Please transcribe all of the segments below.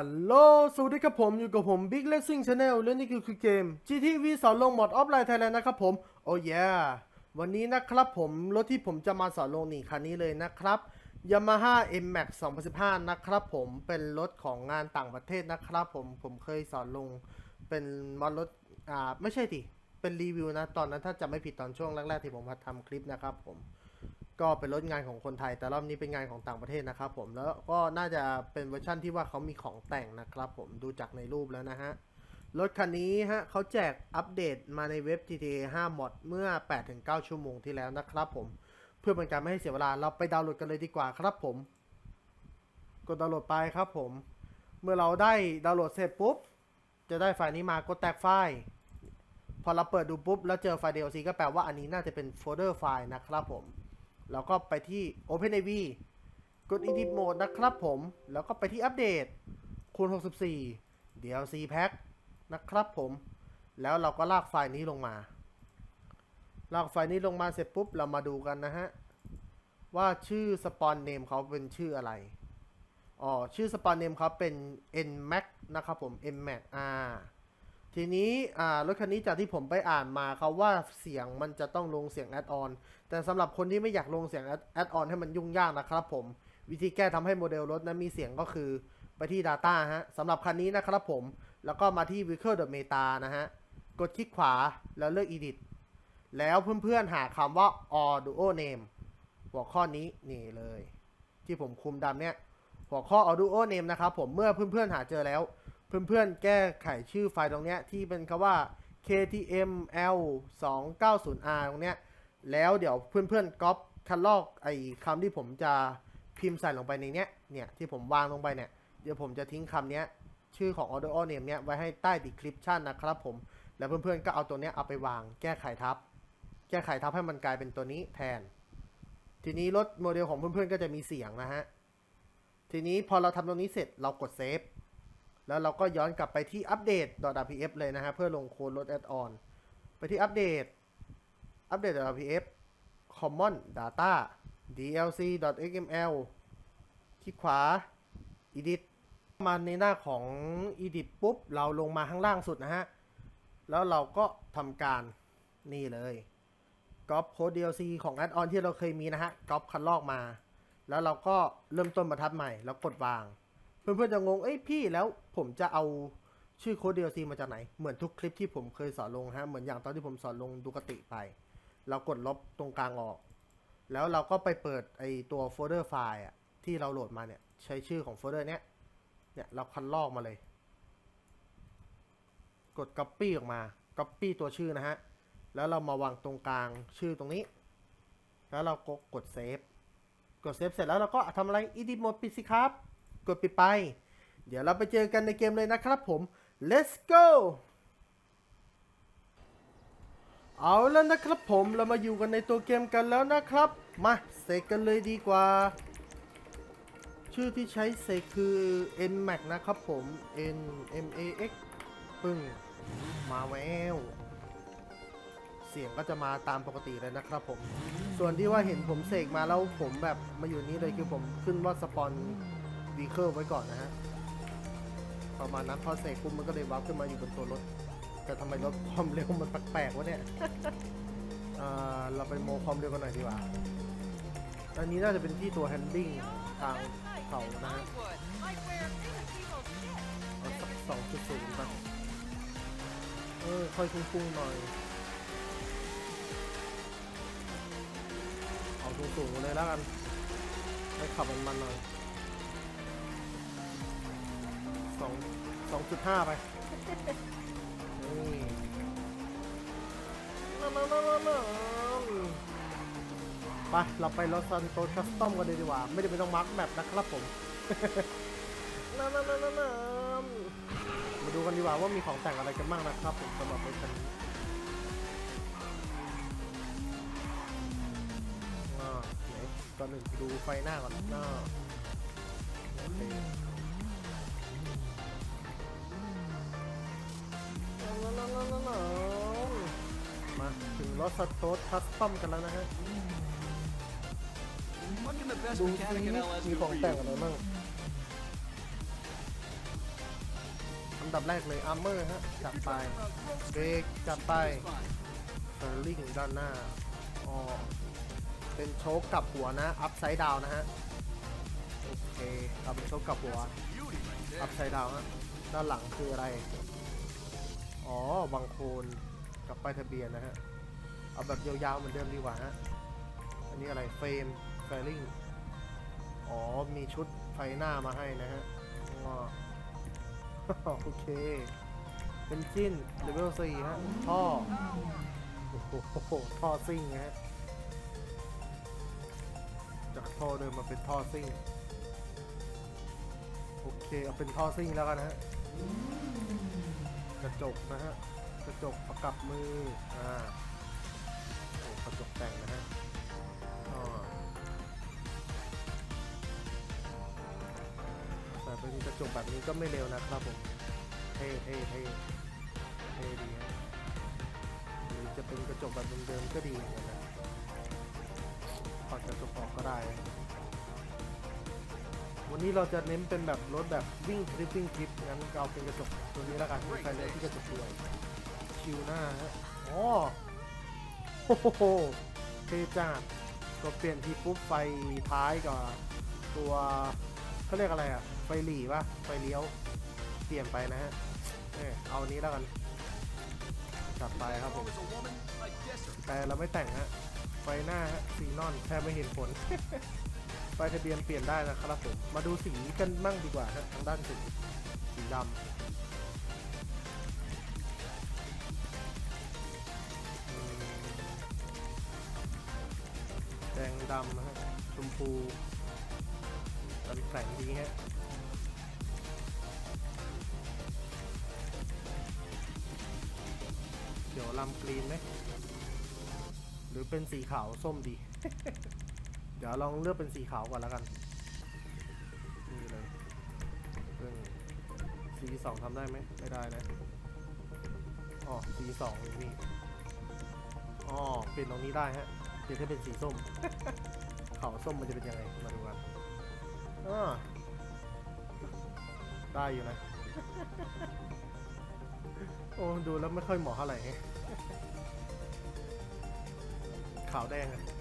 ฮัลโหล สวัสดีครับผม อยู่กับผม Big Racing Channel และนี่คือคือเกม GTV สอนลงหมดออฟไลน์ไทยแลนด์นะครับผม โอ้ยวันนี้นะครับผม รถที่ผมจะมาสอนลงนี่คันนี้เลยนะครับ Yamaha M-Max 2015 นะครับผม เป็นรถของงานต่างประเทศนะครับผม ผมเคยสอนลง เป็นมอดรถ อ่า ไม่ใช่ดิ เป็นรีวิวนะ ตอนนั้นถ้าจะไม่ผิดตอนช่วงแรกๆที่ผมมาทำคลิปนะครับผม ก็เป็นรถงานของคนไทย แต่รอบนี้เป็นงานของต่างประเทศนะครับผมแล้วก็น่าจะเป็นเวอร์ชั่นที่ว่าเขามีของแต่งนะครับผมดูจากในรูปแล้วนะฮะรถคันนี้ฮะเขาแจกอัปเดตมาในเว็บ GTA 5 mod เมื่อ 8-9 ชั่วโมงที่แล้วนะครับผมเพื่อเป็นการไม่ให้เสียเวลาเราไปดาวน์โหลดกันเลยดีกว่าครับผม กดดาวน์โหลดไปครับผม เมื่อเราได้ดาวน์โหลดเสร็จปุ๊บ จะได้ไฟล์นี้มากดแตกไฟล์ พอเราเปิดดูปุ๊บแล้วเจอไฟล์ DLC ก็แปลว่าอันนี้น่าจะเป็นโฟลเดอร์ไฟล์นะครับผม แล้วก็ไปที่ OpenAV กด Edit Mode นะครับผม แล้วก็ไปที่อัปเดตคูณ 64 DLC Pack นะครับผม แล้วเราก็ลากไฟล์นี้ลงมา ลากไฟล์นี้ลงมาเสร็จปุ๊บ เรามาดูกันนะฮะ ว่าชื่อสปอนเนมเขาเป็นชื่ออะไร อ๋อ ชื่อสปอนเนมเขาเป็น nmax นะครับผม nmax อ่า ทีนี้อ่ารถคันนี้จากที่ผมไปอ่านมาเขาว่าเสียงมันจะต้องลงเสียงแอดออนแต่สำหรับคนที่ไม่อยากลงเสียงแอดออนให้มันยุ่งยากนะครับผม วิธีแก้ทำให้โมเดลรถนั้นมีเสียงก็คือไปที่ Data ฮะสำหรับคันนี้นะครับผม แล้วก็มาที่ Vehicle the Meta นะฮะ กดคลิกขวาแล้วเลือก Edit แล้วเพื่อนๆหาคำว่า Audio Name หัวข้อนี้นี่เลย ที่ผมคุมดำเนี่ย หัวข้อ Audio Name นะครับผมเมื่อเพื่อนๆหาเจอแล้ว เพื่อนๆ แก้ไขชื่อไฟล์ตรงเนี้ยที่เป็นคำว่า ktml 2 9 0 r ตรงเนี้ย แล้วเดี๋ยวเพื่อนๆก๊อปคันลอกไอ้คำที่ผมจะพิมพ์ใส่ลงไปในเนี้ย เนี่ยที่ผมวางลงไปเนี่ย เดี๋ยวผมจะทิ้งคำเนี้ยชื่อของ audio name เนี้ยไว้ให้ใต้ description นะครับผม แล้วเพื่อนๆ ก็เอาตัวเนี้ยเอาไปวางแก้ไขทับ แก้ไขทับให้มันกลายเป็นตัวนี้แทน ทีนี้รถโมเดลของเพื่อนๆ ก็จะมีเสียงนะฮะ ทีนี้พอเราทำตรงนี้เสร็จเรากดเซฟ แล้วเราก็ย้อนกลับไปที่อัปเดต .rpf เลยนะฮะเพื่อลงโค้ดลดแอดออนไปที่อัปเดต อัปเดต .rpf common data dlc.xml คลิกขวา edit มาในหน้าของ edit ปุ๊บ เราลงมาข้างล่างสุดนะฮะ แล้วเราก็ทำการนี่เลยก๊อปโค้ด DLC ของ add-on ที่เราเคยมีนะฮะก๊อปคันลอกมา แล้วเราก็เริ่มต้นบรรทัดใหม่ แล้วกดวาง เพื่อนๆจะงง เอ้ยพี่แล้วผมจะเอาชื่อโค้ด DLC มาจากไหน เหมือนทุกคลิปที่ผมเคยสอนลงฮะ เหมือนอย่างตอนที่ผมสอนลงดูกติไป เรากดลบตรงกลางออก แล้วเราก็ไปเปิดไอตัวโฟลเดอร์ไฟล์อะที่เราโหลดมาเนี่ย ใช้ชื่อของโฟลเดอร์เนี้ย เนี่ยเราคันลอกมาเลย กด Copy ออกมา Copy ตัวชื่อนะฮะ แล้วเรามาวางตรงกลางชื่อตรงนี้ แล้วเราก็กดเซฟ กดเซฟเสร็จแล้วเราก็ทำอะไร Edit Mode ปิดสิครับ กดปิดไป เดี๋ยวเราไปเจอกันในเกมเลยนะครับผม let's go เอาแล้วนะครับผมเรามาอยู่กันในตัวเกมกันแล้วนะครับ มาเสกกันเลยดีกว่า ชื่อที่ใช้เสกคือ nmax นะครับผม n m a x ปึ้งมาแววเสียงก็จะมาตามปกติเลยนะครับผม ส่วนที่ว่าเห็นผมเสกมาแล้วผมแบบมาอยู่นี้เลยคือผมขึ้นว่าสปอน วีเคิลไว้ก่อนนะฮะ ประมาณนั้นพอเสกปุ๊บมันก็เลยวับขึ้นมาอยู่บนตัวรถ แต่ทำไมรถความเร็วมันแปลกๆวะเนี่ยเราไปโมความเร็วกันหน่อยดีกว่า อันนี้น่าจะเป็นที่ตัวแฮนดิ้งทางเขานะฮะสักสองจุดศูนย์ไปเออ ค่อยฟุ้งๆหน่อย เอาสูงๆเลยแล้วกัน ให้ขับมันมันๆหน่อย องสองจุดห้าไปนี่นั่นๆๆๆไปเราไปลอสซันโตคัสตอมกันเลยดีกว่า ไม่ได้ไปต้องมาร์กแมปนะครับผมมาดูกันดีกว่าว่ามีของแต่งอะไรกันบ้างนะครับผมสำหรับรถคันนี้อ่าไหนก่อนหนึ่งดูไฟหน้าก่อนหน้า มาถึงรถสโตทคัสตอมกันแล้วนะฮะ Fucking the best ดู mechanic in ซิมีของแต่งอะไรบ้างดับแรกเลยอาร์เมอร์ฮะ จัดไป เบรกจัดไป เฟอร์ลิงด้านหน้า อ๋อ เป็นโชคกลับหัวนะ อัพไซด์ดาวนะฮะ โอเคเอาเป็นโชคกลับหัวอัพไซด์ดาวฮะ ด้านหลังคืออะไร อ๋อ บางโคนกับป้ายทะเบียนนะฮะ เอาแบบยาวๆเหมือนเดิมดีกว่าฮะ อันนี้อะไรเฟรมเฟรลิงอ๋อ มีชุดไฟหน้ามาให้นะฮะอ๋อโอเค เป็นจิ้นเลเวล4ฮะ ท่อ โอ้โห ท่อซิ่งนะฮะ จากท่อเดิมมาเป็นท่อซิ่ง โอเค เอาเป็นท่อซิ่งแล้วกันฮะ กระจกนะฮะ กระจกประกับมือ อ่าโอ้กระจกแต่งนะฮะแต่เป็นกระจกแบบนี้ก็ไม่เร็วนะครับผม เท่เท่เท่เท่ดีฮะหรือจะเป็นกระจกแบบเดิมๆก็ดีเหมือนกันนะถอดกระจกออกก็ได้ วันนี้เราจะเน้นเป็นแบบรถแบบวิ่งทริปวิ่งทริปงั้นเอาเป็นกระจกตัวนี้แล้วกันมีไฟเลี้ยวที่กระจกด้วยคิวหน้าฮะอ๋อโอ้โหเทจ้าก็เปลี่ยนทีปุ๊บไฟท้ายกับตัวเขาเรียกอะไรอะไฟหลีป่ะไฟเลี้ยวเปลี่ยนไปนะฮะเออเอาอันนี้แล้วกันจัดไปครับผมแต่เราไม่แต่งฮะไฟหน้าฮะสีนอนแทบไม่เห็นผล ไฟทะเบียนเปลี่ยนได้นะครับผม มาดูสีกันบ้างดีกว่าฮะทางด้านสีสีดำแดงดำนะฮะชมพูกันแสงดีฮะเดี๋ยวลำกรีนไหมหรือเป็นสีขาวส้มดี ดี๋ยวลองเลือกเป็นสีขาวก่อนแล้วกัน นี่เลยซึ่งสีสองทำได้ไหมไม่ได้นะอ๋อสีสองนี่อ๋อเปลี่ยนตรงนี้ได้ฮะเปลี่ยนให้เป็นสีส้มขาวส้มมันจะเป็นยังไง มาดูกันอ่าได้อยู่นะ โอ้ดูแล้วไม่ค่อยเหมาะเท่าไหร่แฮะขาวแดงอะ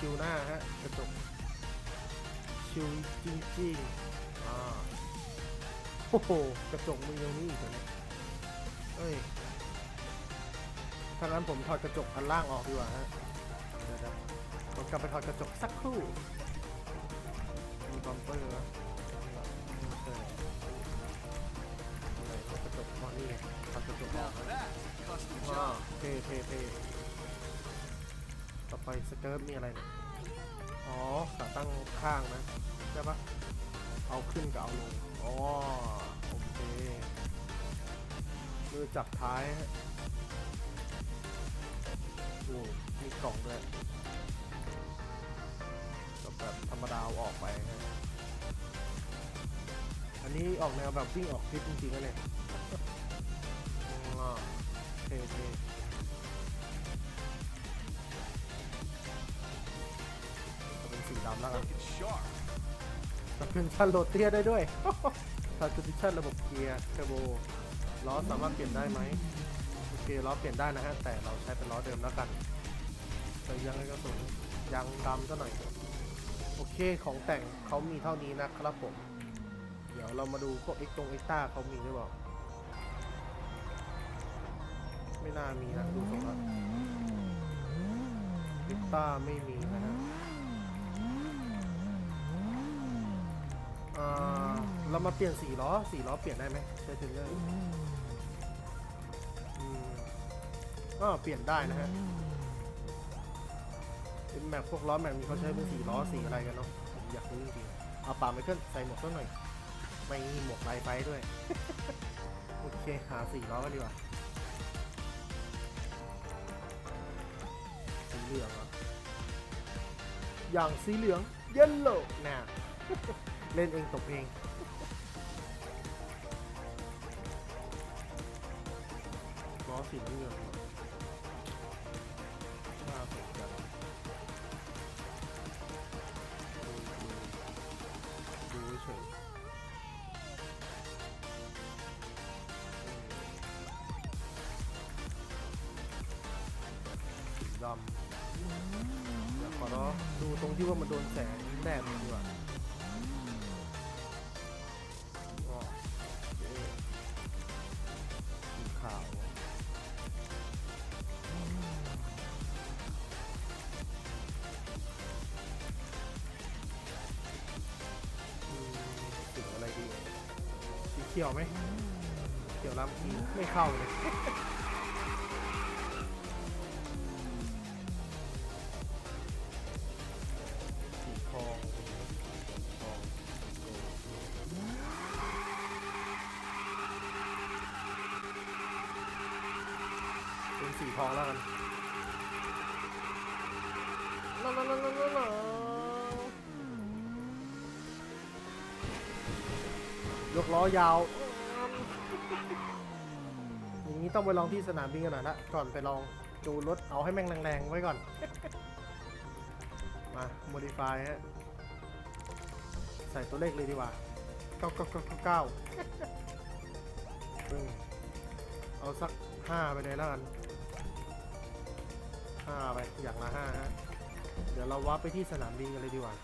ชิวหน้าฮะกระจกชิวจริงๆอ่าโอ้โหกระจกมึงยังนี่อีกเหรอนี่ยเอ้ยถ้างั้นผมถอดกระจกอันล่างออกดีกว่าฮะเดี๋ยวนะผมกลับไปถอดกระจกสักครู่มีบัมเปอร์นะโอเคอะไรวะกระจกอ๋อนี่ถอดกระจกออกนะว้าวเท่เท่เท่ อไปสเกิร์ตมีอะไรเนี่ยอ๋อขาตั้งข้างนะใช่ปะเอาขึ้นกับเอาลงอ๋อโอเคมือจับท้ายโอ้มีกล่องด้วยก็แบบธรรมดาเออกไปฮะอันนี้ออกแนวแบบวิ่งออกทริปจริงๆนะเนี่ยอ๋อเท่ สีดำแล้วกันจะเป็นชันโหลดเตียได้ด้วยทาร์ติชันระบบเกียร์เทอร์โบล้อสามารถเปลี่ยนได้ไหมโอเคล้อเปลี่ยนได้นะฮะแต่เราใช้เป็นล้อเดิมแล้วกันแต่ยังไงก็สนยางดำซะหน่อยโอเคของแต่งเขามีเท่านี้นะครับผม เดี๋ยวเรามาดูพวกเอ็กตรงเอ็กต้าเขามีหรือเปล่าไม่น่ามีนะดูทรงแล้วเอ็กต้าไม่มีนะฮะ อ่าเรามาเปลี่ยนสีล้อสีล้อเปลี่ยนได้ไหมใช้เทรนเนอร์อืมก็เปลี่ยนได้นะฮะเป็นแม็กพวกล้อแม็กมีเขาใช้เป็นสีล้อสีอะไรกันเนาะผมอยากรู้จริงๆเอาป่าไมเคิลใส่หมวกสักหน่อยไม่มีหมวกลายไฟด้วย โอเคหาสีล้อกันดีกว่าสีเหลืองเหรออย่างสีเหลืองเยลโล่น่ะ เล่นเองตกเองโอเคล้อสีน้ำเงินน่าสนใจดูดูดูเฉยสีดำเดี๋ยวขอรอดูตรงที่ว่ามันโดนแสงแดดมันดีกว่า เขียวไหมเขียวลำอีไม่เข้าเลยสีทองทองเป็นสีทองแล้วกันลาลาลาลาลา ล้อยาวอย่างนี้ต้องไปลองที่สนามบินกันหน่อยละก่อนไปลองดูรถเอาให้แม่งแรงๆไว้ก่อน มา modify ฮะ ใส่ตัวเลขเลยดีกว่า9999ปึ้งเอาสัก5ไปเลยแล้วกัน5ไป อย่างละ5ฮะ เดี๋ยวเราวับไปที่สนามบินกันเลยดีกว่า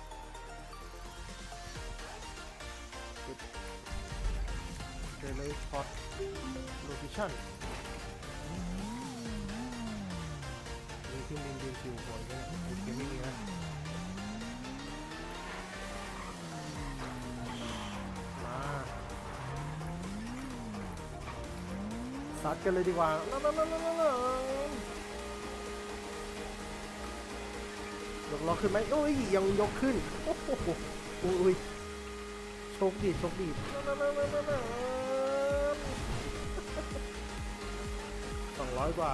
เลยพอตโลเคชั่นนี่ที่มินบินคิวหวยกันนะโอเคไม่มีนะมาซัดกันเลยดีกว่าลาลาลาลาลาลายกล้อขึ้นไหมโอ้ยยังยกขึ้นโอ้โหอุ้ยโชคดีโชคดี ลาลาลาลาลาสองร้อยกว่า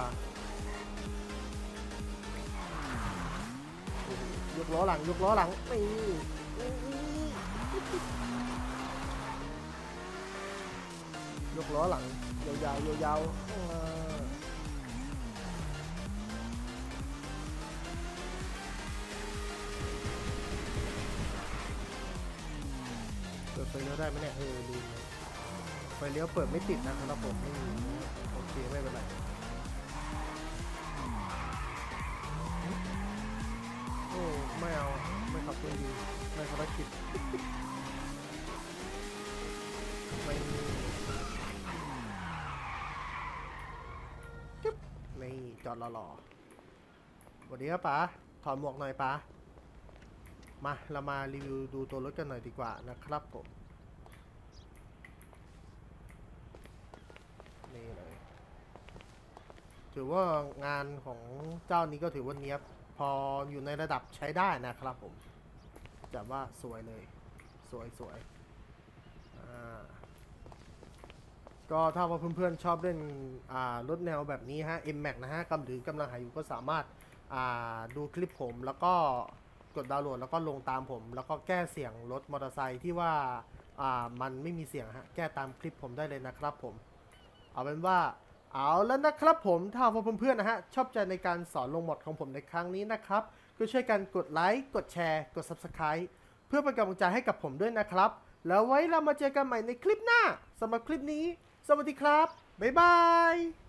ยกล้อหลังยกล้อหลังนี่ยกล้อหลังยาวๆยาวๆเออเปิดไฟเลี้ยวได้ไหมเนี่ยเออลืมไฟเลี้ยวเปิดไม่ติดนะครับผมไม่มีโอเคไม่เป็นไร ไม่เอา ไม่ขับเครื่องดีไม่ภารกิจไม่มีจึ๊บนี่จอดรอๆสวัสดีครับป๋าถอดหมวกหน่อยป๋ามาเรามารีวิวดูตัวรถกันหน่อยดีกว่านะครับผมนี่เลย ถือว่างานของเจ้านี้ก็ถือว่าเนี้ยบ พออยู่ในระดับใช้ได้นะครับผมจะว่าสวยเลย สวยสวยก็ถ้าว่าเพื่อนๆชอบเล่นรถแนวแบบนี้ฮะ M Max นะฮะกำหรือกำลังหาอยู่ก็สามารถดูคลิปผมแล้วก็กดดาวน์โหลดแล้วก็ลงตามผม แล้วก็แก้เสียงรถมอเตอร์ไซค์ที่ว่ามันไม่มีเสียงฮะ แก้ตามคลิปผมได้เลยนะครับผม เอาเป็นว่า เอาแล้วนะครับผมถ้าเพื่อนๆนะฮะชอบใจในการสอนลงหมดของผมในครั้งนี้นะครับ ก็ช่วยกันกดไลค์กดแชร์ กด Subscribe เพื่อเป็นกำลังใจให้กับผมด้วยนะครับ แล้วไว้เรามาเจอกันใหม่ในคลิปหน้าสำหรับคลิปนี้ สวัสดีครับ บ๊ายบาย